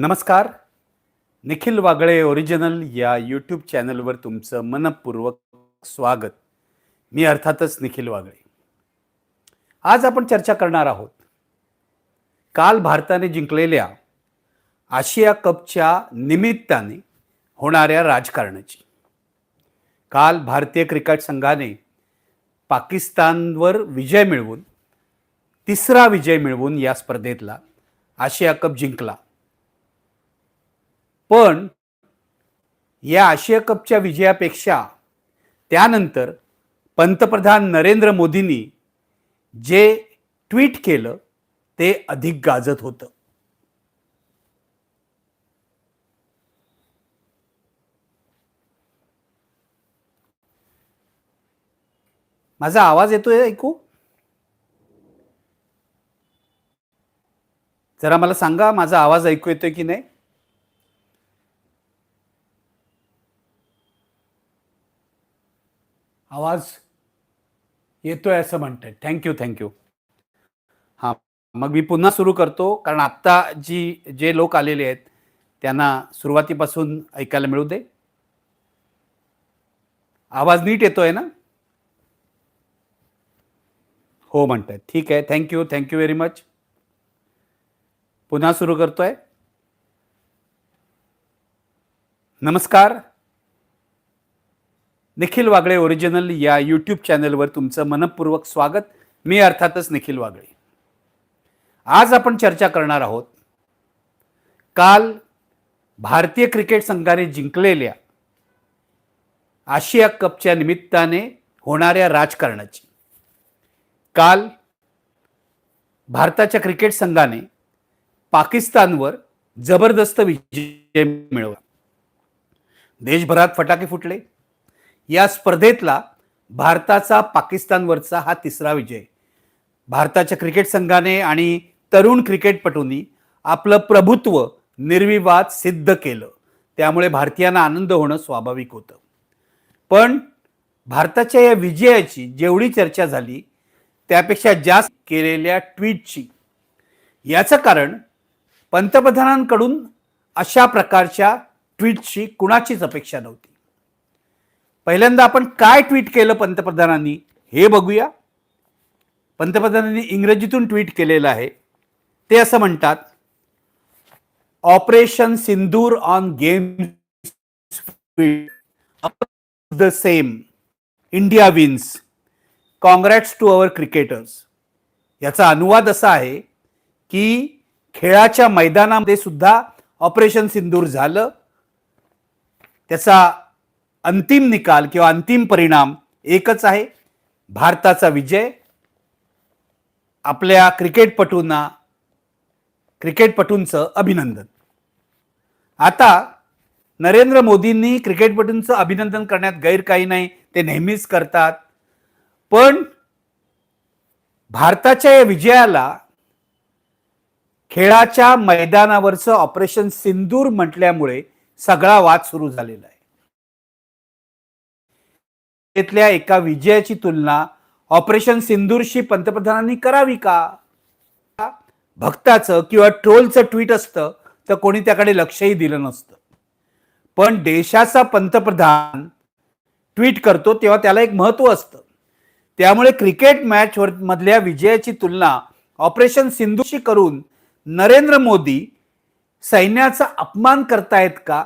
नमस्कार. निखिल वागळे ओरिजिनल या यूट्यूब चॅनलवर तुमचं मनपूर्वक स्वागत. मी अर्थातच निखिल वागळे. आज आपण चर्चा करणार आहोत. काल भारताने जिंकलेल्या आशिया कपच्या निमित्ताने होणाऱ्या राजकारणाची. काल भारतीय क्रिकेट संघाने पाकिस्तानवर विजय मिळवून तिसरा विजय मिळवून या स्पर्धेतला आशिया कप जिंकला. पण या आशिया कपच्या विजयापेक्षा त्यानंतर पंतप्रधान नरेंद्र मोदींनी जे ट्विट केलं ते अधिक गाजत होतं. माझा आवाज येतोय ऐकू? जरा मला सांगा माझा आवाज ऐकू येतोय की नाही? आवाज येतोय असं म्हणतंय. थँक्यू थँक्यू हां मग मी पुन्हा सुरू करतो कारण आत्ता जी जे लोक आलेले आहेत त्यांना सुरुवातीपासून ऐकायला मिळू दे. आवाज नीट येतोय ना? हो म्हणतायत ठीक आहे. थँक्यू थँक्यू व्हेरी मच पुन्हा सुरू करतोय. नमस्कार. निखिल वागळे ओरिजिनल या यूट्यूब चॅनलवर तुमचं मनपूर्वक स्वागत. मी अर्थातच निखिल वागळे. आज आपण चर्चा करणार आहोत काल भारतीय क्रिकेट संघाने जिंकलेल्या आशिया कपच्या निमित्ताने होणाऱ्या राजकारणाची. काल भारताच्या क्रिकेट संघाने पाकिस्तानवर जबरदस्त विजय मिळवला. देशभरात फटाके फुटले. या स्पर्धेतला भारताचा पाकिस्तानवरचा हा तिसरा विजय. भारताच्या क्रिकेट संघाने आणि तरुण क्रिकेटपटूंनी आपलं प्रभुत्व निर्विवाद सिद्ध केलं. त्यामुळे भारतीयांना आनंद होणं स्वाभाविक होतं. पण भारताच्या या विजयाची जेवढी चर्चा झाली त्यापेक्षा जास्त केलेल्या ट्विटची. याचं कारण पंतप्रधानांकडून अशा प्रकारच्या ट्विटची कुणाचीच अपेक्षा नव्हती. पहिल्यांदा आपण काय ट्विट केलं पंतप्रधानांनी हे बघूया. पंतप्रधानांनी इंग्रजीतून ट्विट केलेलं आहे. ते असं म्हणतात operation Sindoor on game the same India wins congrats to our cricketers याचा अनुवाद असा आहे की खेळाच्या मैदानामध्ये सुद्धा ऑपरेशन सिंदूर झालं. त्याचा अंतिम निकाल किंवा अंतिम परिणाम एकच आहे. भारताचा विजय. आपल्या क्रिकेटपटूंना क्रिकेटपटूंचं अभिनंदन. आता नरेंद्र मोदींनी क्रिकेटपटूंचं अभिनंदन करण्यात गैर काही नाही ते नेहमीच करतात. पण भारताच्या या विजयाला खेळाच्या मैदानावरचं ऑपरेशन सिंदूर म्हटल्यामुळे सगळा वाद सुरू झालेला आहे. इथल्या एका विजयाची तुलना ऑपरेशन सिंदूरशी पंतप्रधानांनी करावी का? भक्ताचं किंवा ट्रोलचं ट्विट असतं तर कोणी त्याकडे लक्षही दिलं नसतं. पण देशाचा पंतप्रधान ट्विट करतो तेव्हा त्याला एक महत्त्व असतं. त्यामुळे क्रिकेट मॅच मधल्या विजयाची तुलना ऑपरेशन सिंधूशी करून नरेंद्र मोदी सैन्याचा अपमान करतायत का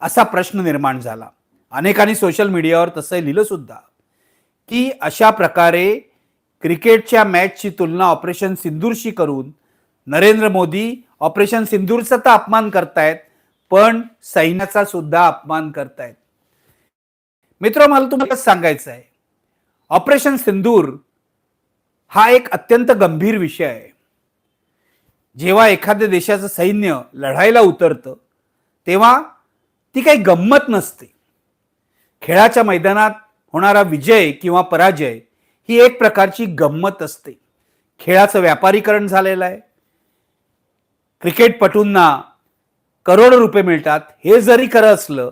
असा प्रश्न निर्माण झाला. अनेकांनी सोशल मीडियावर तसं लिहिलं सुद्धा की अशा प्रकारे क्रिकेटच्या मॅचची तुलना ऑपरेशन सिंदूरशी करून नरेंद्र मोदी ऑपरेशन सिंदूरचा तर अपमान करतायत पण सैन्याचा सुद्धा अपमान करतायत. मित्र मला तुम्हाला सांगायचं आहे. ऑपरेशन सिंदूर हा एक अत्यंत गंभीर विषय आहे. जेव्हा एखाद्या देशाचं सैन्य लढायला उतरतं तेव्हा ती काही गंमत नसते. खेळाच्या मैदानात होणारा विजय किंवा पराजय ही एक प्रकारची गंमत असते. खेळाचं व्यापारीकरण झालेलं आहे. क्रिकेटपटूंना करोड रुपये मिळतात. हे जरी खरं असलं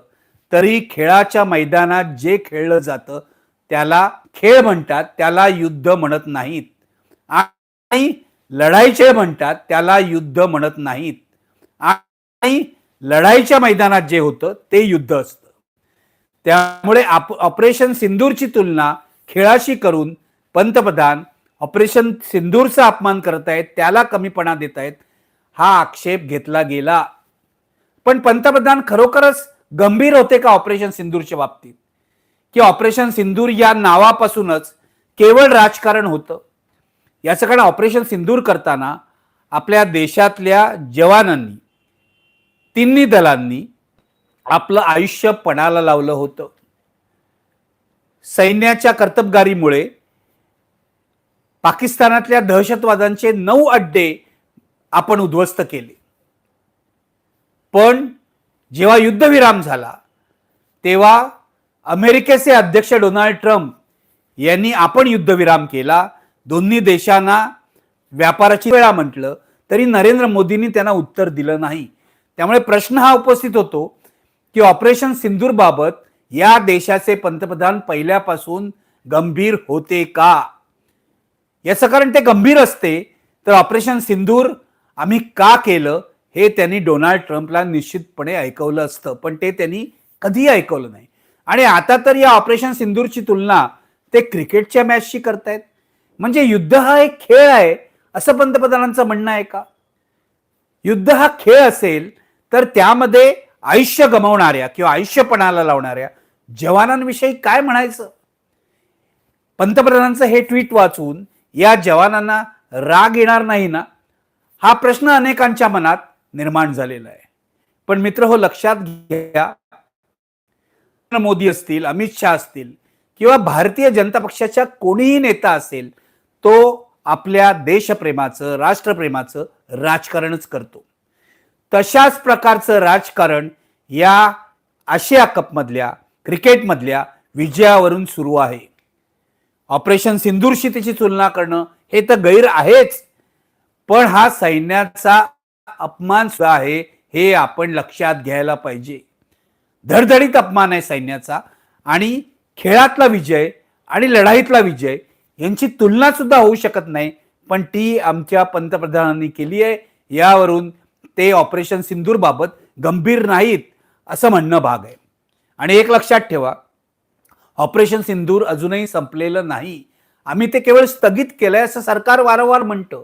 तरी खेळाच्या मैदानात जे खेळलं जातं त्याला खेळ म्हणतात त्याला युद्ध म्हणत नाहीत. आणि लढाईचे म्हणतात त्याला युद्ध म्हणत नाहीत. आणि लढाईच्या मैदानात जे होतं ते युद्ध असतं. त्यामुळे आप ऑपरेशन सिंदूरची तुलना खेळाशी करून पंतप्रधान ऑपरेशन सिंदूरचा अपमान करत आहेत त्याला कमीपणा देत आहेत हा आक्षेप घेतला गेला. पण पंतप्रधान खरोखरच गंभीर होते का ऑपरेशन सिंदूरच्या बाबतीत? की ऑपरेशन सिंदूर या नावापासूनच केवळ राजकारण होतं? याचं कारण ऑपरेशन सिंदूर करताना आपल्या देशातल्या जवानांनी तिन्ही दलांनी आपलं आयुष्य पणाला लावलं होतं. सैन्याच्या कर्तबगारीमुळे पाकिस्तानातल्या दहशतवादांचे नऊ अड्डे आपण उद्ध्वस्त केले. पण जेव्हा युद्धविराम झाला तेव्हा अमेरिकेचे अध्यक्ष डोनाल्ड ट्रम्प यांनी आपण युद्धविराम केला दोन्ही देशांना व्यापाराची वेळा म्हटलं तरी नरेंद्र मोदींनी त्यांना उत्तर दिलं नाही. त्यामुळे प्रश्न हा उपस्थित होतो की ऑपरेशन सिंदूर बाबत या देशाचे पंतप्रधान पहिल्यापासून गंभीर होते का? याचं कारण ते गंभीर असते तर ऑपरेशन सिंदूर आम्ही का केलं हे त्यांनी डोनाल्ड ट्रम्पला निश्चितपणे ऐकवलं असतं पण ते त्यांनी कधीही ऐकवलं नाही. आणि आता तर या ऑपरेशन सिंदूरची तुलना ते क्रिकेटच्या मॅचशी करतायत. म्हणजे युद्ध हा एक खेळ आहे असं पंतप्रधानांचं म्हणणं आहे का? युद्ध हा खेळ असेल तर त्यामध्ये आयुष्य गमावणाऱ्या किंवा आयुष्यपणाला लावणाऱ्या जवानांविषयी काय म्हणायचं? पंतप्रधानांचं हे ट्विट वाचून या जवानांना राग येणार नाही ना? हा प्रश्न अनेकांच्या मनात निर्माण झालेला आहे. पण मित्र हो लक्षात घ्या. नरेंद्र मोदी असतील अमित शहा असतील किंवा भारतीय जनता पक्षाच्या कोणीही नेता असेल तो आपल्या देशप्रेमाचं राष्ट्रप्रेमाचं राजकारणच करतो. तशाच प्रकारचं राजकारण या आशिया कपमधल्या क्रिकेटमधल्या विजयावरून सुरू आहे. ऑपरेशन सिंदूरशी त्याची तुलना करणं हे तर गैर आहेच पण हा सैन्याचा अपमान सुद्धा आहे हे आपण लक्षात घ्यायला पाहिजे. धडधडीत अपमान आहे सैन्याचा आणि खेळातला विजय आणि लढाईतला विजय यांची तुलना सुद्धा होऊ शकत नाही पण ती आमच्या पंतप्रधानांनी केली आहे. यावरून ते ऑपरेशन सिंदूरबाबत गंभीर नाहीत असं म्हणणं भाग आहे. आणि एक लक्षात ठेवा ऑपरेशन सिंदूर अजूनही संपलेलं नाही. आम्ही ते केवळ स्थगित केलंय असं सरकार वारंवार म्हणतं.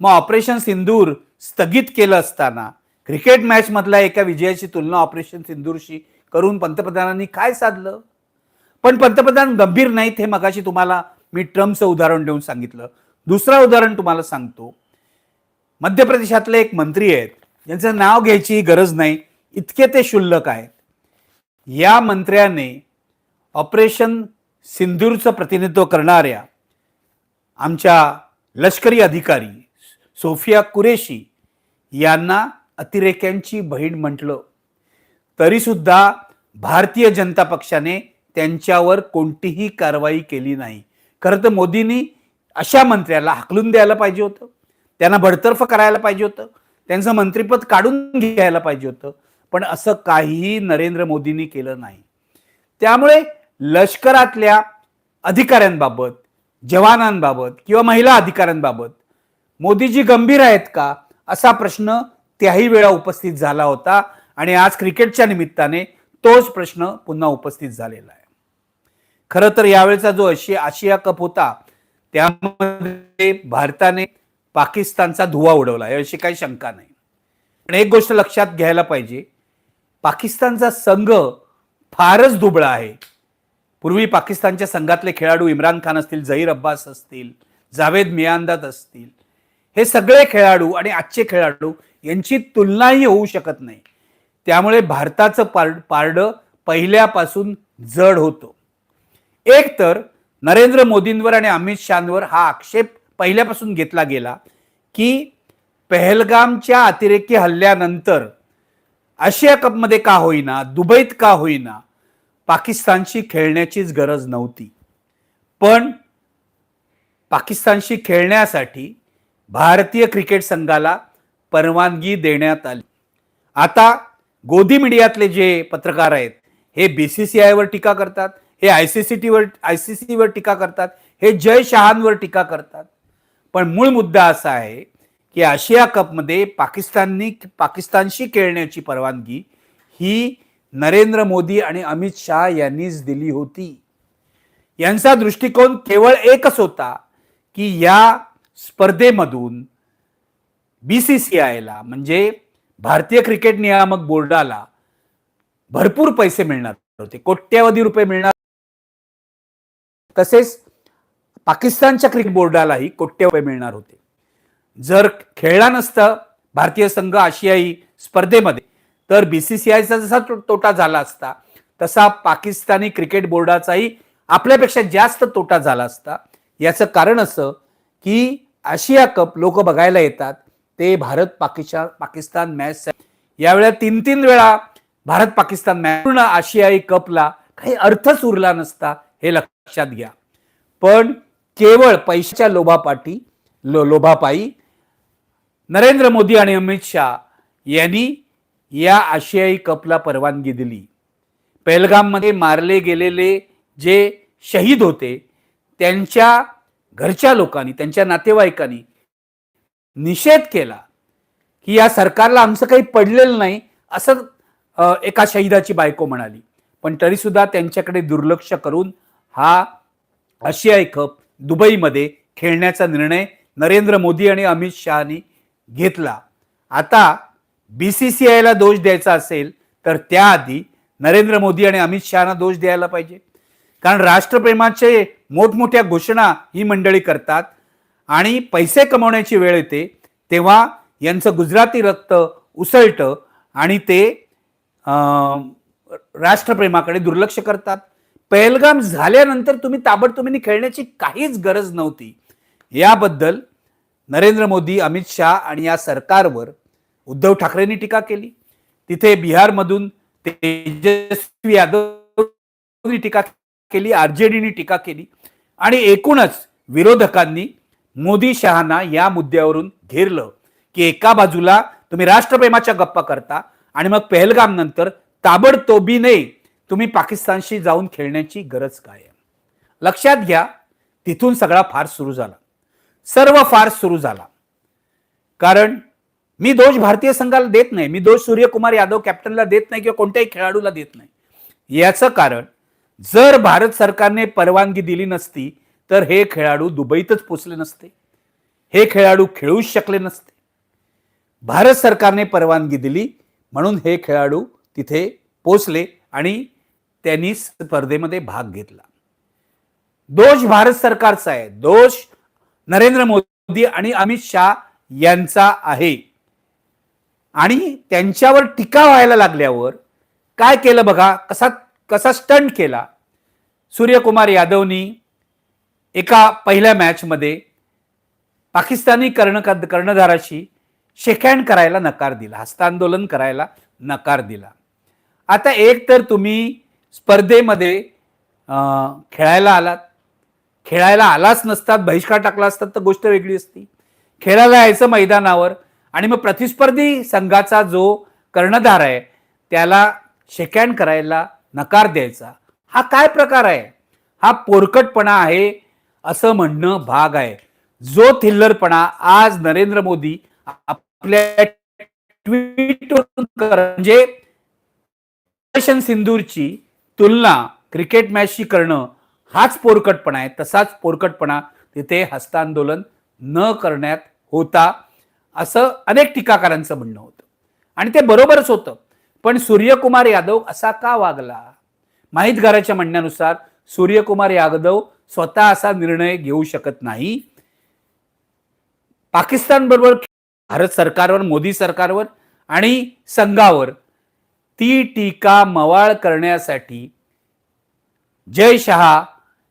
मग ऑपरेशन सिंदूर स्थगित केलं असताना क्रिकेट मॅच मधल्या एका विजयाची तुलना ऑपरेशन सिंदूरशी करून पंतप्रधानांनी काय साधलं? पण पंतप्रधान गंभीर नाहीत हे मगाशी तुम्हाला मी ट्रम्पचं उदाहरण देऊन सांगितलं. दुसरं उदाहरण तुम्हाला सांगतो. मध्य प्रदेशातले एक मंत्री आहेत. ज्यांचं नाव घ्यायची गरज नाही. इतके ते शुल्लक आहेत. या मंत्र्याने ऑपरेशन सिंदूरचं प्रतिनिधित्व करणाऱ्या आमच्या लष्करी अधिकारी सोफिया कुरेशी यांना अतिरेक्यांची बहीण म्हटलं. तरीसुद्धा भारतीय जनता पक्षाने त्यांच्यावर कोणतीही कारवाई केली नाही. खरं तर मोदींनी अशा मंत्र्याला हाकलून द्यायला पाहिजे होतं. त्यांना बडतर्फ करायला पाहिजे होतं. त्यांचं मंत्रिपद काढून घ्यायला पाहिजे होतं. पण असं काहीही नरेंद्र मोदींनी केलं नाही. त्यामुळे लष्करातल्या अधिकाऱ्यांबाबत जवानांबाबत किंवा महिला अधिकाऱ्यांबाबत मोदीजी गंभीर आहेत का? असा प्रश्न त्याही वेळा उपस्थित झाला होता आणि आज क्रिकेटच्या निमित्ताने तोच प्रश्न पुन्हा उपस्थित झालेला आहे. खरं तर यावेळेचा जो आशिया आशिया कप होता त्यामध्ये भारताने पाकिस्तानचा धुवा उडवला याविषयी काही शंका नाही. पण एक गोष्ट लक्षात घ्यायला पाहिजे पाकिस्तानचा संघ फारच दुबळा आहे. पूर्वी पाकिस्तानच्या संघातले खेळाडू इम्रान खान असतील झहीर अब्बास असतील जावेद मियांदाद असतील हे सगळे खेळाडू आणि आजचे खेळाडू यांची तुलनाही होऊ शकत नाही. त्यामुळे भारताचं पार पारडं पहिल्यापासून जड होतं. एक तर नरेंद्र मोदींवर आणि अमित शहांवर हा आक्षेप पहिल्यापासून घेतला गेला की पहलगामच्या अतिरेकी हल्ल्यानंतर आशिया कपमध्ये का होईना दुबईत का होईना पाकिस्तानशी खेळण्याचीच गरज नव्हती. पण पाकिस्तानशी खेळण्यासाठी भारतीय क्रिकेट संघाला परवानगी देण्यात आली. आता गोदी मीडियातले जे पत्रकार आहेत हे बी सी सी आयवर टीका करतात हे आय सी सी टीवर आय सी सीवर टीका करतात हे जय शहांवर टीका करतात. पण मूळ मुद्दा असा आहे की आशिया कपमध्ये पाकिस्ताननी पाकिस्तानशी खेळण्याची परवानगी ही नरेंद्र मोदी आणि अमित शहा यांनीच दिली होती. यांचा दृष्टिकोन केवळ एकच होता की या स्पर्धेमधून बी सी सी आयला म्हणजे भारतीय क्रिकेट नियामक बोर्डाला भरपूर पैसे मिळणार होते. कोट्यावधी रुपये मिळणार तसेच पाकिस्तानच्या क्रिकेट बोर्डालाही कोट्य रुपये मिळणार होते. जर खेळला नसतं भारतीय संघ आशियाई स्पर्धेमध्ये तर बीसीसीआयचा जसा तोटा झाला असता तसा पाकिस्तानी क्रिकेट बोर्डाचाही आपल्यापेक्षा जास्त तोटा झाला असता. याचं कारण असं की आशिया कप लोक बघायला येतात ते भारत पाकिस्तान पाकिस्तान मॅच यावेळेला तीन तीन वेळा भारत पाकिस्तान मॅच पूर्ण आशियाई कपला काही अर्थच उरला नसता हे लक्षात घ्या. पण केवळ पैशाच्या लोभापाठी लो लोभापायी नरेंद्र मोदी आणि अमित शहा यांनी या आशियाई कपला परवानगी दिली. पेहलगाममध्ये मारले गेलेले जे शहीद होते त्यांच्या घरच्या लोकांनी त्यांच्या नातेवाईकांनी निषेध केला की या सरकारला आमचं काही पडलेलं नाही असं एका शहीदाची बायको म्हणाली. पण तरीसुद्धा त्यांच्याकडे दुर्लक्ष करून हा आशियाई कप दुबईमध्ये खेळण्याचा निर्णय नरेंद्र मोदी आणि अमित शहानी घेतला. आता बी सी सी आयला दोष द्यायचा असेल तर त्याआधी नरेंद्र मोदी आणि अमित शहाना दोष द्यायला पाहिजे. कारण राष्ट्रप्रेमाचे मोठमोठ्या घोषणा ही मंडळी करतात आणि पैसे कमवण्याची वेळ येते तेव्हा यांचं गुजराती रक्त उसळतं आणि ते राष्ट्रप्रेमाकडे दुर्लक्ष करतात. पहलगाम झाल्यानंतर तुम्ही ताबडतोबीने खेळण्याची काहीच गरज नव्हती. याबद्दल नरेंद्र मोदी अमित शहा आणि या सरकारवर उद्धव ठाकरेंनी टीका केली. तिथे बिहारमधून तेजस्वी यादवनी टीका केली आरजेडीनी टीका केली आणि एकूणच विरोधकांनी मोदी शहाना या मुद्द्यावरून घेरलं की एका बाजूला तुम्ही राष्ट्रप्रेमाच्या गप्पा करता आणि मग पहलगाम नंतर ताबडतोबीने तुम्ही पाकिस्तानशी जाऊन खेळण्याची गरज काय आहे? लक्षात घ्या तिथून सगळा फार सुरू झाला. सर्व फार सुरू झाला. कारण मी दोष भारतीय संघाला देत नाही मी दोष सूर्यकुमार यादव कॅप्टनला देत नाही किंवा कोणत्याही खेळाडूला देत नाही. याचं कारण जर भारत सरकारने परवानगी दिली नसती तर हे खेळाडू दुबईतच पोचले नसते. हे खेळाडू खेळूच शकले नसते. भारत सरकारने परवानगी दिली म्हणून हे खेळाडू तिथे पोचले आणि त्यांनी स्पर्धेमध्ये भाग घेतला. दोष भारत सरकारचा आहे. दोष नरेंद्र मोदी आणि अमित शहा यांचा आहे. आणि त्यांच्यावर टीका व्हायला लागल्यावर काय केलं बघा? कसा कसा स्टंट केला? सूर्यकुमार यादवनी एका पहिल्या मॅचमध्ये पाकिस्तानी कर्ण कर्णधाराशी शेकहँड करायला नकार दिला. हस्तांदोलन करायला नकार दिला. आता एक तर तुम्ही स्पर्धेमध्ये खेळायला आलात. खेळायला आलाच नसतात बहिष्कार टाकला असतात तर गोष्ट वेगळी असती. खेळायला यायचं मैदानावर आणि मग प्रतिस्पर्धी संघाचा जो कर्णधार आहे त्याला शेकॅन करायला नकार द्यायचा. हा काय प्रकार आहे? हा पोरकटपणा आहे असं म्हणणं भाग आहे. जो थिल्लरपणा आज नरेंद्र मोदी आपल्या ट्विटवरून म्हणजे सिंदूरची तुलना क्रिकेट मॅचशी करणं हाच पोरकटपणा आहे. तसाच पोरकटपणा तिथे हस्तांदोलन न करण्यात होता असं अनेक टीकाकारांचं म्हणणं होतं. आणि ते बरोबरच होतं. पण सूर्यकुमार यादव असा का वागला? माहितगाराच्या म्हणण्यानुसार सूर्यकुमार यादव स्वतः असा निर्णय घेऊ शकत नाही. पाकिस्तान बरोबर भारत सरकारवर मोदी सरकारवर आणि संघावर ती टीका मवाळ करण्यासाठी जय शहा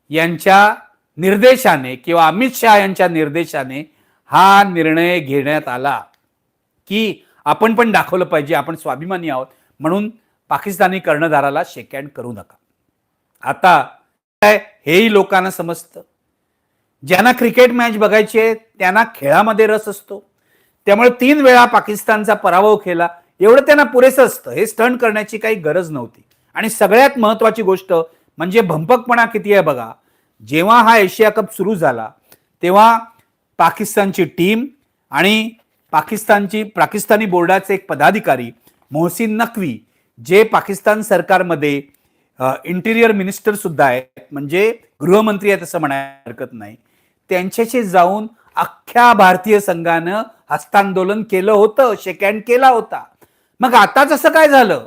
यांच्या निर्देशाने किंवा अमित शहा यांच्या निर्देशाने हा निर्णय घेण्यात आला की आपण पण दाखवलं पाहिजे आपण स्वाभिमानी आहोत. म्हणून पाकिस्तानी कर्णधाराला शेकॅन्ड करू नका. आता काय हेही लोकांना समजतं. ज्यांना क्रिकेट मॅच बघायची आहे त्यांना खेळामध्ये रस असतो. त्यामुळे तीन वेळा पाकिस्तानचा पराभव केला. एवढं त्यांना पुरेसं असतं. हे स्टंट करण्याची काही गरज नव्हती. आणि सगळ्यात महत्वाची गोष्ट म्हणजे भंपकपणा किती आहे बघा. जेव्हा हा एशिया कप सुरू झाला तेव्हा पाकिस्तानची टीम आणि पाकिस्तानची पाकिस्तानी बोर्डाचे एक पदाधिकारी मोहसिन नक्वी जे पाकिस्तान सरकारमध्ये इंटिरियर मिनिस्टर सुद्धा आहेत म्हणजे गृहमंत्री आहेत असं म्हणायला हरकत नाही. त्यांच्याशी जाऊन अख्ख्या भारतीय संघानं हस्तांदोलन केलं होतं शेकँड केला होता. मग आता जसं काय झालं?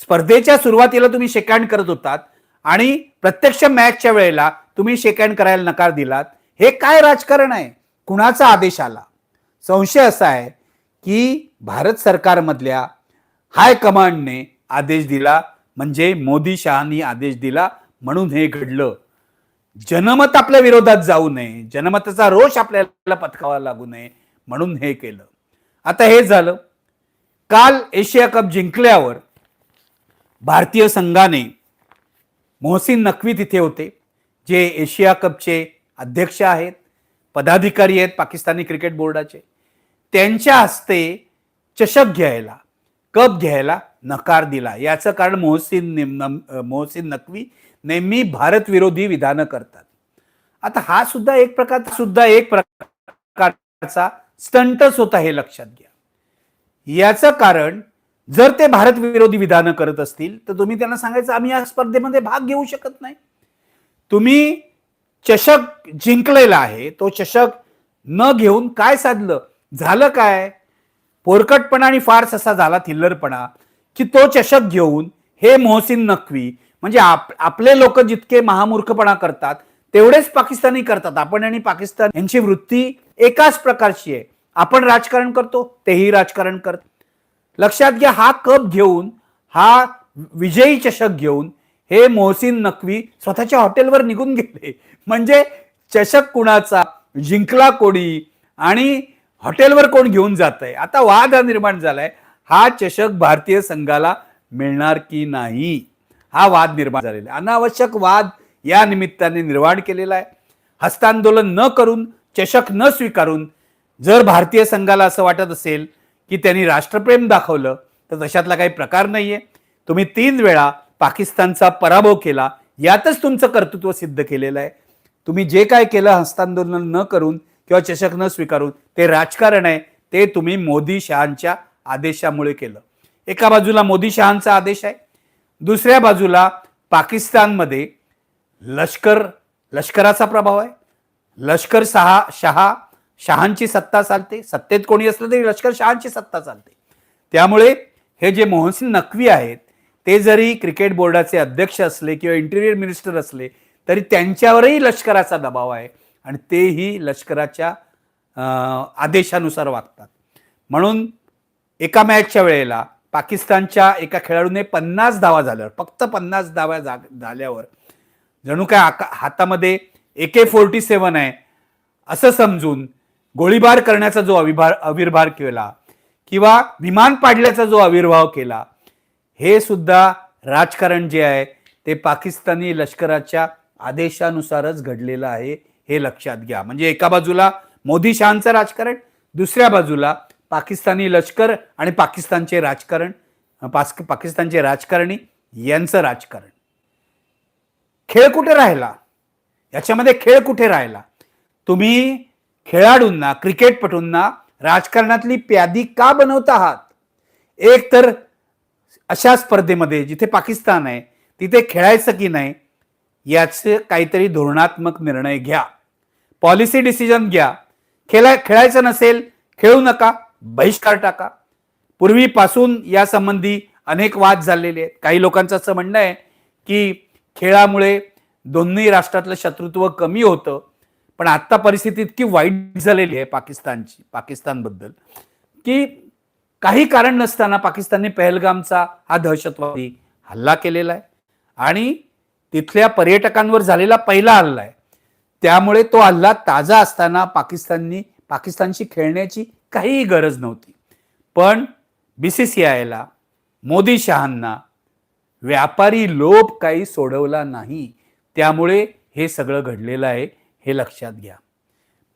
स्पर्धेच्या सुरुवातीला तुम्ही शेकँड करत होतात आणि प्रत्यक्ष मॅचच्या वेळेला तुम्ही शेकँड करायला नकार दिलात. हे काय राजकारण आहे? कुणाचा आदेश आला? संशय असा आहे की भारत सरकारमधल्या हाय कमांडने आदेश दिला म्हणजे मोदी शहानी आदेश दिला म्हणून हे घडलं. जनमत आपल्या विरोधात जाऊ नये जनमताचा रोष आपल्याला पथकावा लागू नये म्हणून हे केलं. आता हे झालं. काल एशिया कप जिंकल्यावर भारतीय संघाने मोहसिन नक्वी तिथे होते जे एशिया कपचे अध्यक्ष आहेत पदाधिकारी आहेत पाकिस्तानी क्रिकेट बोर्डाचे. त्यांच्या हस्ते चषक घ्यायला कप घ्यायला नकार दिला. याचं कारण मोहसिन मोहसिन नक्वी नेहमी भारत विरोधी विधानं करतात. आता हा सुद्धा एक प्रकार सुद्धा एक प्रकारचा स्टंटच होता हे लक्षात घ्या. याचं कारण जर ते भारत विरोधी विधानं करत असतील तर तुम्ही त्यांना सांगायचं आम्ही या स्पर्धेमध्ये भाग घेऊ शकत नाही. तुम्ही चषक जिंकलेला आहे तो चषक न घेऊन काय साधलं? झालं काय? पोरकटपणा आणि फार्स असा झाला थिल्लरपणा की तो चषक घेऊन हे मोहसिन नक्वी म्हणजे आप आपले लोक जितके महामूर्खपणा करतात तेवढेच पाकिस्तानी करतात. आपण आणि पाकिस्तान यांची वृत्ती एकाच प्रकारची आहे. आपण राजकारण करतो तेही राजकारण करत लक्षात घ्या हा कप घेऊन हा विजयी चषक घेऊन हे मोहसिन नकवी स्वतःच्या हॉटेलवर निघून गेले. म्हणजे चषक कुणाचा? जिंकला कोणी? आणि हॉटेलवर कोण घेऊन जात आहे आता वाद हा निर्माण झालाय. हा चषक भारतीय संघाला मिळणार की नाही? हा वाद निर्माण झालेला आहे. अनावश्यक वाद या निमित्ताने निर्माण केलेला आहे. हस्तांदोलन न करून चषक न स्वीकारून जर भारतीय संघाला असं वाटत असेल की त्यांनी राष्ट्रप्रेम दाखवलं तर तशातला काही प्रकार नाहीये. तुम्ही तीन वेळा पाकिस्तानचा पराभव केला यातच तुमचं कर्तृत्व सिद्ध केलेलं आहे. तुम्ही जे काय केलं हस्तांदोलन न करून किंवा चषक न स्वीकारून ते राजकारण आहे ते तुम्ही मोदी शहांच्या आदेशामुळे केलं. एका बाजूला मोदी शहांचा आदेश आहे दुसऱ्या बाजूला पाकिस्तानमध्ये लष्कर लष्कराचा प्रभाव आहे. लष्कर सहा शहा शहांची सत्ता चालते. सत्तेत कोणी असलं तरी लष्कर शहांची सत्ता चालते. त्यामुळे हे जे मोहनसिंग नक्वी आहेत ते जरी क्रिकेट बोर्डाचे अध्यक्ष असले किंवा इंटिरियर मिनिस्टर असले तरी त्यांच्यावरही लष्कराचा दबाव आहे आणि तेही लष्कराच्या आदेशानुसार वागतात. म्हणून एका मॅचच्या वेळेला पाकिस्तानच्या एका खेळाडूने पन्नास धावा झाल्यावर फक्त पन्नास धावा जा- झाल्यावर जणू काय आका- हातामध्ये ए के फोर्टी सेवन आहे असं समजून गोळीबार करण्याचा जो अविभार आविर्भाव केला किंवा विमान पाडल्याचा जो आविर्भाव केला हे सुद्धा राजकारण जे आहे ते पाकिस्तानी लष्कराच्या आदेशानुसारच घडलेलं आहे हे लक्षात घ्या. म्हणजे एका बाजूला मोदी शहांचं राजकारण दुसऱ्या बाजूला पाकिस्तानी लष्कर आणि पाकिस्तानचे राजकारण पाकिस्तानचे राजकारणी यांचं राजकारण. खेळ कुठे राहिला? याच्यामध्ये खेळ कुठे राहिला? तुम्ही खेळाडूंना क्रिकेटपटूंना राजकारणातली प्यादी का बनवत आहात? एक तर अशा स्पर्धेमध्ये जिथे पाकिस्तान आहे तिथे खेळायचं की नाही याचे काहीतरी धोरणात्मक निर्णय घ्या. पॉलिसी डिसिजन घ्या. खेळा खेळायचं नसेल खेळू नका बहिष्कार टाका. पूर्वीपासून यासंबंधी अनेक वाद झालेले आहेत. काही लोकांचं असं म्हणणं आहे की खेळामुळे दोन्ही राष्ट्रातलं शत्रुत्व कमी होतं. पण आत्ता परिस्थिती इतकी वाईट झालेली आहे पाकिस्तानची पाकिस्तानबद्दल की काही कारण नसताना पाकिस्तानने पहलगामचा हा दहशतवादी हल्ला केलेला आहे. आणि तिथल्या पर्यटकांवर झालेला पहिला हल्ला आहे. त्यामुळे तो हल्ला ताजा असताना पाकिस्ताननी पाकिस्तानशी खेळण्याची काहीही गरज नव्हती. पण बी सी सी आयला मोदी शहांना व्यापारी लोभ काही सोडवला नाही. त्यामुळे हे सगळं घडलेलं आहे. हे लक्षात घ्या.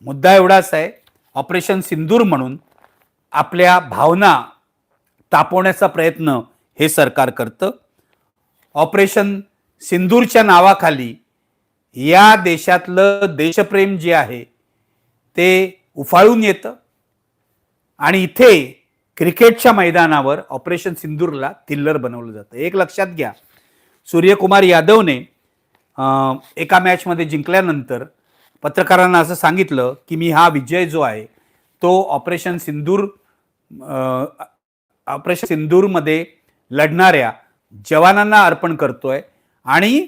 मुद्दा एवढाच आहे ऑपरेशन सिंदूर म्हणून आपल्या भावना तापवण्याचा प्रयत्न हे सरकार करतं. ऑपरेशन सिंदूरच्या नावाखाली या देशातलं देशप्रेम जे आहे ते उफाळून येतं. आणि इथे क्रिकेटच्या मैदानावर ऑपरेशन सिंदूरला थिल्लर बनवलं जातं. एक लक्षात घ्या सूर्यकुमार यादवने एका मॅचमध्ये जिंकल्यानंतर पत्रकारांना असं सांगितलं की मी हा विजय जो आहे तो ऑपरेशन सिंदूर ऑपरेशन सिंदूरमध्ये लढणाऱ्या जवानांना अर्पण करतोय आणि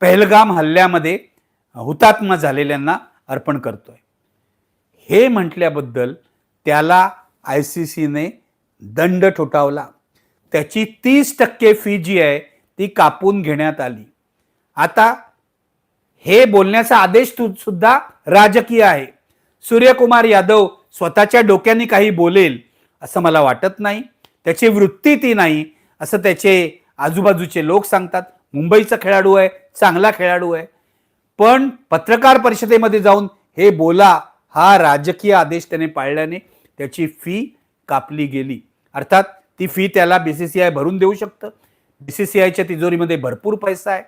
पहलगाम हल्ल्यामध्ये हुतात्मा झालेल्यांना अर्पण करतोय. हे म्हटल्याबद्दल त्याला आय सी सीने दंड ठोठावला. त्याची तीस टक्के फी जी आहे ती कापून घेण्यात आली. आता हे बोलण्याचा आदेश सुद्धा राजकीय आहे. सूर्यकुमार यादव स्वतःच्या डोक्याने काही बोलेल असं मला वाटत नाही. त्याची वृत्ती ती नाही असं त्याचे आजूबाजूचे लोक सांगतात. मुंबईचा खेळाडू आहे चांगला खेळाडू आहे. पण पत्रकार परिषदेमध्ये जाऊन हे बोला हा राजकीय आदेश त्याने पाळल्याने त्याची फी कापली गेली. अर्थात ती फी त्याला बी सी सी आय भरून देऊ शकतं. बी सी सी आयच्या तिजोरीमध्ये भरपूर पैसा आहे.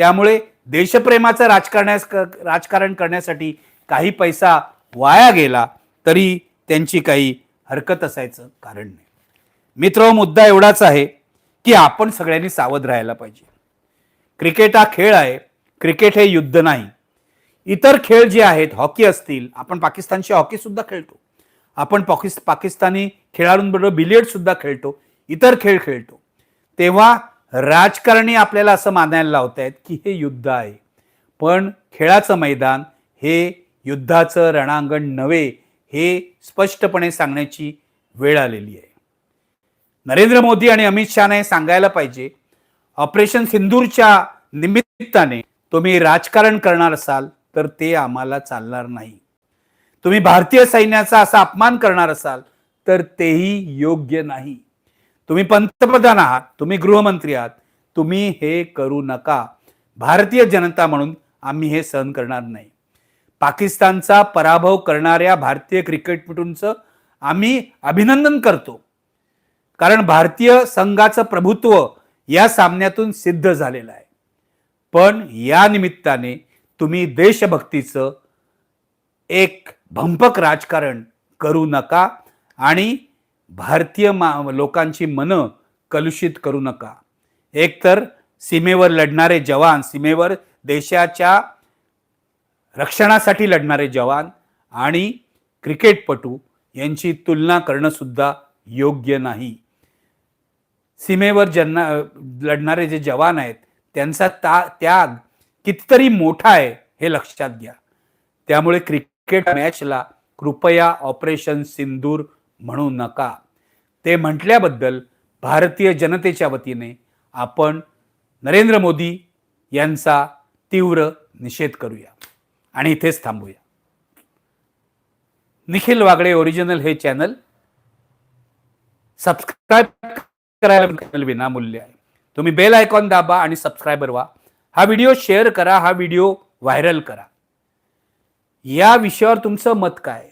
त्यामुळे देशप्रेमाचं राजकारण्यास राजकारण करण्यासाठी काही पैसा वाया गेला तरी त्यांची काही हरकत असायचं कारण नाही. मित्र मुद्दा एवढाच आहे की आपण सगळ्यांनी सावध राहायला पाहिजे. क्रिकेट हा खेळ आहे. क्रिकेट हे युद्ध नाही. इतर खेळ जे आहेत हॉकी असतील आपण पाकिस्तानची हॉकीसुद्धा खेळतो. आपण पाकिस् पाकिस्तानी खेळाडूंबरोबर बिलियर्डसुद्धा खेळतो. इतर खेळ खेळतो. तेव्हा राजकारणी आपल्याला असं मानायला लावत आहेत की हे युद्ध आहे. पण खेळाचं मैदान हे युद्धाचं रणांगण नव्हे हे स्पष्टपणे सांगण्याची वेळ आलेली आहे. नरेंद्र मोदी आणि अमित शहाने सांगायला पाहिजे ऑपरेशन सिंदूरच्या निमित्ताने तुम्ही राजकारण करणार असाल तर ते आम्हाला चालणार नाही. तुम्ही भारतीय सैन्याचा असा अपमान करणार असाल तर तेही योग्य नाही. तुम्ही पंतप्रधान आहात तुम्ही गृहमंत्री आहात तुम्ही हे करू नका. भारतीय जनता म्हणून आम्ही हे सहन करणार नाही. पाकिस्तानचा पराभव करणाऱ्या भारतीय क्रिकेटपटूंचं आम्ही अभिनंदन करतो. कारण भारतीय संघाचं प्रभुत्व या सामन्यातून सिद्ध झालेलं आहे. पण या निमित्ताने तुम्ही देशभक्तीचं एक भंपक राजकारण करू नका आणि भारतीय मा लोकांची मनं कलुषित करू नका. एकतर सीमेवर लढणारे जवान सीमेवर देशाच्या रक्षणासाठी लढणारे जवान आणि क्रिकेटपटू यांची तुलना करणं सुद्धा योग्य नाही. सीमेवर ज्यांना लढणारे जे जवान आहेत त्यांचा ता त्याग कितीतरी मोठा आहे हे लक्षात घ्या. त्यामुळे क्रिकेट मॅचला कृपया ऑपरेशन सिंदूर म्हणू नका. ते म्हटल्याबद्दल भारतीय जनतेच्या वतीने आपण नरेंद्र मोदी यांचा तीव्र निषेध करूया. आणि इथेच थांबूया. निखिल वागडे ओरिजिनल हे चॅनल सबस्क्राईब करायला विनामूल्य. आहे तुम्ही बेल आयकॉन दाबा आणि सबस्क्रायबर व्हा. हा व्हिडिओ शेअर करा हा व्हिडिओ व्हायरल करा. या विषयावर तुमचं मत काय?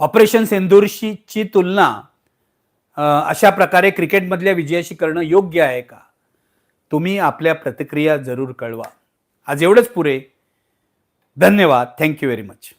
ऑपरेशन सेंदूरशीची तुलना अशा प्रकारे क्रिकेटमधल्या विजयाशी करणं योग्य आहे का? तुम्ही आपल्या प्रतिक्रिया जरूर कळवा. आज एवढंच पुरे. धन्यवाद. Thank you very much